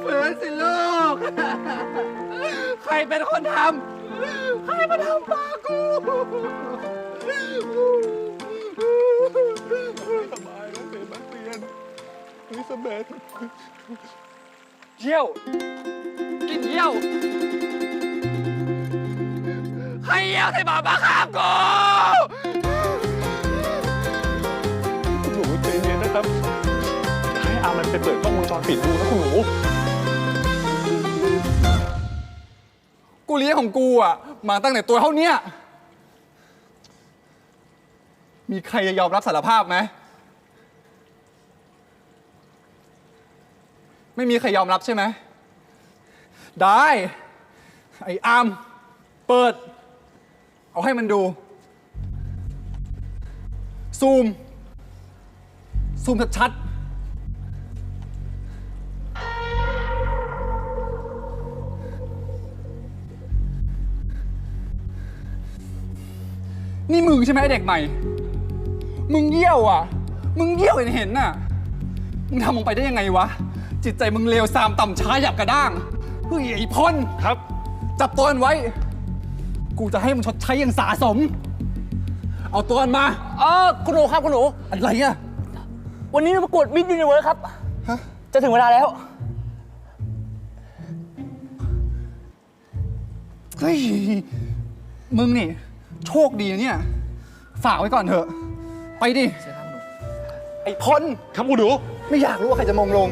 เฟื้นสิลูก ใครเป็นคนทำ ใครมาทำปากูไสบายนะเสบัสเตียนนี่สบายเที่ยว กินเที่ยว ใครเยี่ยวใส่มาบ้าข้ากู ครับ ให้อามันไปเปิดกล้องวงจรปิดดูนะคุณหนูกูเลี้ยงของกูอะมาตั้งแต่ตัวเท่าเนี้ยมีใครจะยอมรับสารภาพไหมไม่มีใครยอมรับใช่ไหม ได้ ไอ้อาม เปิด เอาให้มันดู ซูม ซูมชัดๆนี่มึงใช่ไหมไอ้เด็กใหม่ มึงเยี่ยวอะ มึงเยี่ยวเห็นเห็นน่ะ มึงทำลงไปได้ยังไงวะ จิตใจมึงเลวทรามต่ำช้าหยับกระด้าง เฮ้ยไอ้พลครับ จับตัวมันไว้ กูจะให้มันชดใช้อย่างสาสม เอาตัวมันมา เออคุณหนูครับคุณหนู อะไรอะ วันนี้เราประกวดมิสยูนิเวิร์สครับ จะถึงเวลาแล้ว เฮ้ย มึงนี่ โชคดีนะเนี่ย ฝากไว้ก่อนเถอะ ไปดิ ไอ้พนครับคุณหนู ไม่อยากรู้ว่าใครจะมองลง